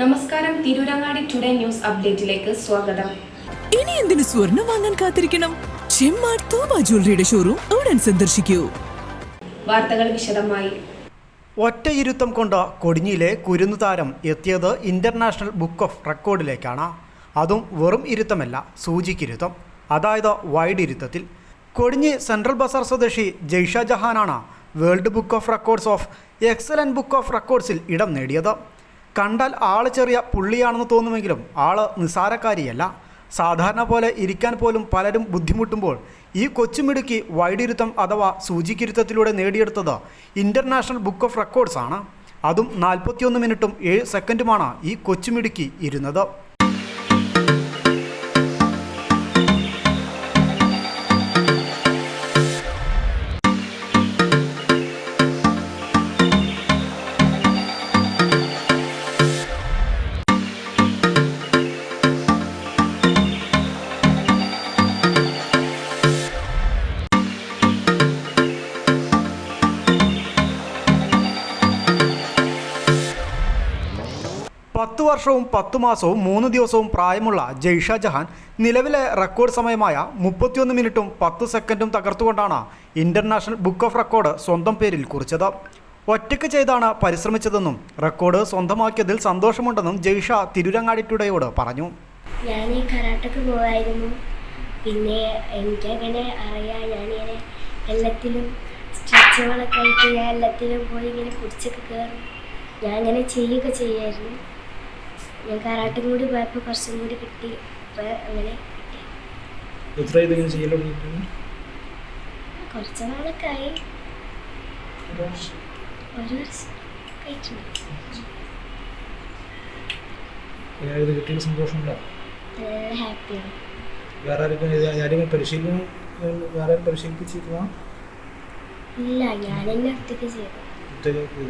നമസ്കാരം Tirurangadi today news അപ്ഡേറ്റിലേക്ക് സ്വാഗതം. ഇനി എന്തിനു സ്വർണം വാങ്ങാൻ കാത്തിരിക്കണം? ചെമ്മാട് തോമ ജ്വല്ലറിയുടെ ഷോറൂം ഉടൻ സന്ദർശിക്കൂ. വാർത്തകൾ വിശദമായി. ഒറ്റയിരുത്തം കൊണ്ട് കൊടിഞ്ഞിയിലെ കുരുന്നു താരം എത്തിയത് ഇന്റർനാഷണൽ ബുക്ക് ഓഫ് റെക്കോർഡിലേക്കാണ് അതും വെറും ഇരുത്തമല്ല സൂചിക്കിരുത്തം. അതായത് വൈഡ് ഇരുത്തത്തിൽ. കൊടിഞ്ഞി സെൻട്രൽ ബസാർ സ്വദേശി Jay Shah ജഹാനാണ് world book of records of excellent book of റെക്കോർഡ്സിൽ ഇടം നേടിയത്. കണ്ടാൽ ആൾ ചെറിയ പുള്ളിയാണെന്ന് തോന്നുമെങ്കിലും ആൾ നിസാരക്കാരിയല്ല സാധാരണ പോലെ ഇരിക്കാൻ പോലും പലരും ബുദ്ധിമുട്ടുമ്പോൾ ഈ കൊച്ചുമിടുക്കി വൈഡിരുത്തം അഥവാ സൂചിക്കിരുത്തത്തിലൂടെ നേടിയെടുത്തത് ഇന്റർനാഷണൽ ബുക്ക് ഓഫ് റെക്കോർഡ്സ് ആണ്. അതും നാൽപ്പത്തിയൊന്ന് മിനിറ്റും ഏഴ് സെക്കൻഡുമാണ് ഈ കൊച്ചുമിടുക്കി ഇരുന്നത്. പത്ത് വർഷവും പത്തു മാസവും മൂന്ന് ദിവസവും പ്രായമുള്ള ജയ്ഷ ജഹാൻ നിലവിലെ റെക്കോർഡ് സമയമായ മുപ്പത്തിയൊന്ന് മിനിറ്റും പത്ത് സെക്കൻഡും തകർത്തുകൊണ്ടാണ് ഇന്റർനാഷണൽ ബുക്ക് ഓഫ് റെക്കോർഡ് സ്വന്തം പേരിൽ കുറിച്ചത്. ഒറ്റയ്ക്ക് ചെയ്താണ് പരിശ്രമിച്ചതെന്നും റെക്കോർഡ് സ്വന്തമാക്കിയതിൽ സന്തോഷമുണ്ടെന്നും ജയ്ഷ തിരുരങ്ങാടി ടുഡേയോട് പറഞ്ഞു. ഞാൻ ഈ കരാട്ടക്ക് പോവായിരുന്നു. പിന്നെ എനിക്കങ്ങനെ അറിയാം. ഞാനിങ്ങനെ എല്ലാത്തിലും സ്ട്രെച്ചുകളൊക്കെ ആയിട്ട് ഞാൻ എല്ലാത്തിലും പോയി ഇങ്ങനെ കുടിച്ചൊക്കെ കയറും. ഞാൻ ഇങ്ങനെ ചെയ്യുകയൊക്കെ ചെയ്യായിരുന്നു. ഞാൻ കാരാട്ടും കൂടി പോയപ്പോൾ കുറച്ചും കൂടി കിട്ടി. അപ്പോൾ അങ്ങനെ എത്ര ഇതിങ്ങനെ ചെയ്യൽ തുടങ്ങിയിട്ടുണ്ട്? കുറച്ച് നാളൊക്കെ ആയി ഒരു വർഷം കഴിച്ചിട്ടുണ്ട്. ഇത് കിട്ടിയ സന്തോഷമുണ്ടോ? നല്ല ഹാപ്പിയാണ്. വേറെ ആരെങ്കിലും ഇത് ആരെങ്കിലും പരിശീലനം വേറെ പരിശീലിപ്പിച്ചിരുന്നോ? ഇല്ല ഞാൻ ഒറ്റയ്ക്ക് ചെയ്തു. ഒറ്റയ്ക്ക്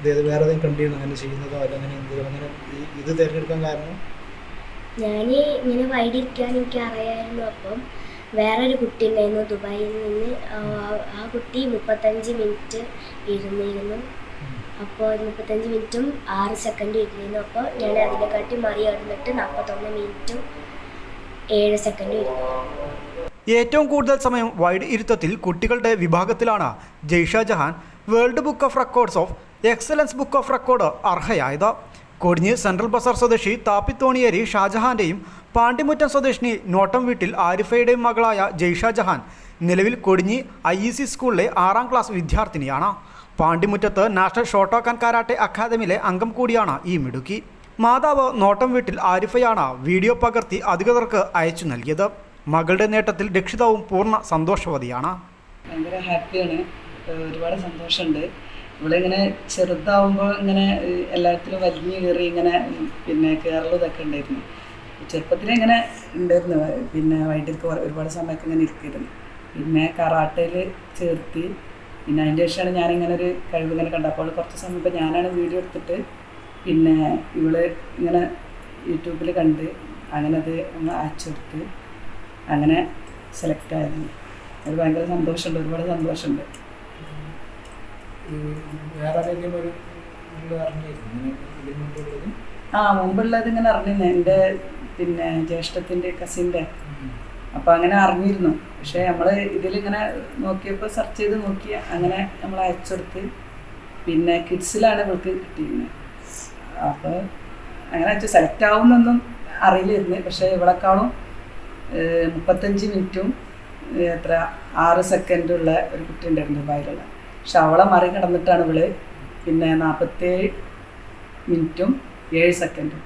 ഇത് വേറെ ഏതെങ്കിലും കണ്ടിരുന്നു അങ്ങനെ ചെയ്യുന്നതോ അല്ല അങ്ങനെ എന്തെങ്കിലും അങ്ങനെ ഇത് തിരഞ്ഞെടുക്കാൻ കാരണം? ഞാൻ ഇങ്ങനെ വൈകിരിക്കാൻ എനിക്ക് അറിയായിരുന്നു. അപ്പം വേറൊരു കുട്ടി ഉണ്ടായിരുന്നു ദുബായിൽ നിന്ന്. ആ- ആ കുട്ടി മുപ്പത്തഞ്ച് മിനിറ്റ് ഇരുന്നിരുന്നു. അപ്പോൾ മുപ്പത്തഞ്ച് മിനിറ്റും ആറ് സെക്കൻഡും ഇരുന്നിരുന്നു. അപ്പോൾ ഞാൻ അതിനെക്കാട്ടി മറികടന്നിട്ട് നാൽപ്പത്തൊന്ന് മിനിറ്റും ഏഴ് സെക്കൻഡും ഇരുന്നു. ഏറ്റവും കൂടുതൽ സമയം വൈഡ് ഇരുത്തത്തിൽ കുട്ടികളുടെ വിഭാഗത്തിലാണ് Jaisha Jahan world book of records of excellence book of record അർഹയായത്. Kodinhi central Bazar സ്വദേശി താപ്പിത്തോണിയേരി ഷാജഹാന്റെയും പാണ്ടിമുറ്റം സ്വദേശിനി നോട്ടം വീട്ടിൽ ആരിഫയുടെയും മകളായ ജയ്ഷ ജഹാൻ നിലവിൽ കൊടിഞ്ഞി ഐ ഇ സി സ്കൂളിലെ ആറാം ക്ലാസ് വിദ്യാർത്ഥിനിയാണ്. പാണ്ടിമുറ്റത്ത് നാഷണൽ ഷോട്ടോക്കാൻ കാരാട്ടെ അക്കാദമിയിലെ അംഗം കൂടിയാണ് ഈ മിടുക്കി. മാതാവ് നോട്ടം വീട്ടിൽ ആരിഫയാണ് വീഡിയോ പകർത്തി അധികൃതർക്ക് അയച്ചു നൽകിയത്. മകളുടെ നേട്ടത്തിൽ രക്ഷിതാവും പൂർണ സന്തോഷവതിയാണ്. ഭയങ്കര ഹാപ്പിയാണ്. ഒരുപാട് സന്തോഷമുണ്ട്. ഇവളിങ്ങനെ ചെറുതാവുമ്പോൾ ഇങ്ങനെ എല്ലാത്തിലും വലിഞ്ഞു കയറി ഇങ്ങനെ പിന്നെ കയറലും ഇതൊക്കെ ഉണ്ടായിരുന്നു. ചെറുപ്പത്തിൽ ഇങ്ങനെ ഉണ്ടായിരുന്നു. പിന്നെ വൈകിട്ട് ഒരുപാട് സമയമൊക്കെ ഇങ്ങനെ ഇരിക്കുന്നു പിന്നെ കറാട്ടയിൽ ചേർത്തി. പിന്നെ അതിന്റെ ശേഷമാണ് ഞാനിങ്ങനെ ഒരു കഴിവ് ഇങ്ങനെ കണ്ടപ്പോൾ കുറച്ച് സമയം ഇപ്പോൾ ഞാനാണ് വീഡിയോ എടുത്തിട്ട് പിന്നെ ഇവൾ ഇങ്ങനെ യൂട്യൂബിൽ കണ്ട് അങ്ങനെ അത് നമ്മൾ അയച്ചെടുത്ത് അങ്ങനെ സെലക്ട് ആയതാണ്. അത് ഭയങ്കര സന്തോഷമുണ്ട്. ഒരുപാട് സന്തോഷമുണ്ട്. ഈ വേറെ ഒരു ആ മുമ്പുള്ളത് ഇങ്ങനെ അറിഞ്ഞിരുന്നു. എന്റെ പിന്നെ ജ്യേഷ്ഠത്തിന്റെ കസിന്റെ അപ്പം അങ്ങനെ അറിഞ്ഞിരുന്നു. പക്ഷേ നമ്മൾ ഇതിലിങ്ങനെ നോക്കിയപ്പോൾ സെർച്ച് ചെയ്ത് നോക്കി. അങ്ങനെ നമ്മൾ അയച്ചെടുത്ത് പിന്നെ കിഡ്സിലാണ് ഇവൾക്ക് കിട്ടിയിരുന്നത് അപ്പോൾ അങ്ങനെ വെച്ചാൽ സെലക്ട് ആവുമെന്നൊന്നും അറിയില്ലായിരുന്നു. പക്ഷേ ഇവളെക്കാളും കാണും മുപ്പത്തഞ്ച് മിനിറ്റും എത്ര ആറ് സെക്കൻഡുള്ള ഒരു കുട്ടി ഉണ്ടായിരുന്നു ദുബായിലുള്ള പക്ഷെ അവളെ മറികടന്നിട്ടാണ് ഇവൾ പിന്നെ നാൽപ്പത്തേഴ് മിനിറ്റും ഏഴ് സെക്കൻഡും.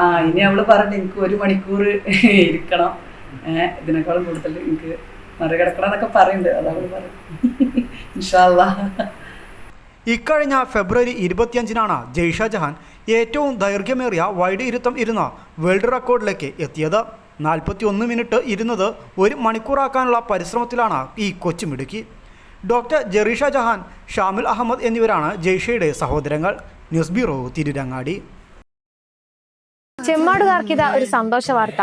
ആ ഇനി അവൾ പറഞ്ഞു എനിക്ക് ഒരു മണിക്കൂർ ഇരിക്കണം. ഏഹ് ഇതിനേക്കാളും കൂടുതൽ എനിക്ക് മറികടക്കണം എന്നൊക്കെ പറയുന്നുണ്ട്. അത് അവൾ പറയും ഇൻഷാല്ലാ ഇക്കഴിഞ്ഞ ഫെബ്രുവരി ഇരുപത്തിയഞ്ചിനാണ് ജയ്ഷ ജഹാൻ ഏറ്റവും ദൈർഘ്യമേറിയ വൈഡ് ഇരുത്തം ഇരുന്ന വേൾഡ് റെക്കോർഡിലേക്ക് എത്തിയത്. നാൽപ്പത്തി ഒന്ന് മിനിറ്റ് ഇരുന്നത് ഒരു മണിക്കൂറാക്കാനുള്ള പരിശ്രമത്തിലാണ് ഈ കൊച്ചുമിടുക്കി ഡോക്ടർ ജെറീഷ ജഹാൻ ഷാമിൽ അഹമ്മദ് എന്നിവരാണ് ജെയ്ഷയുടെ സഹോദരങ്ങൾ. News bureau Tirurangadi. ചെമ്മാടുകാർക്കിത ഒരു സന്തോഷ വാർത്ത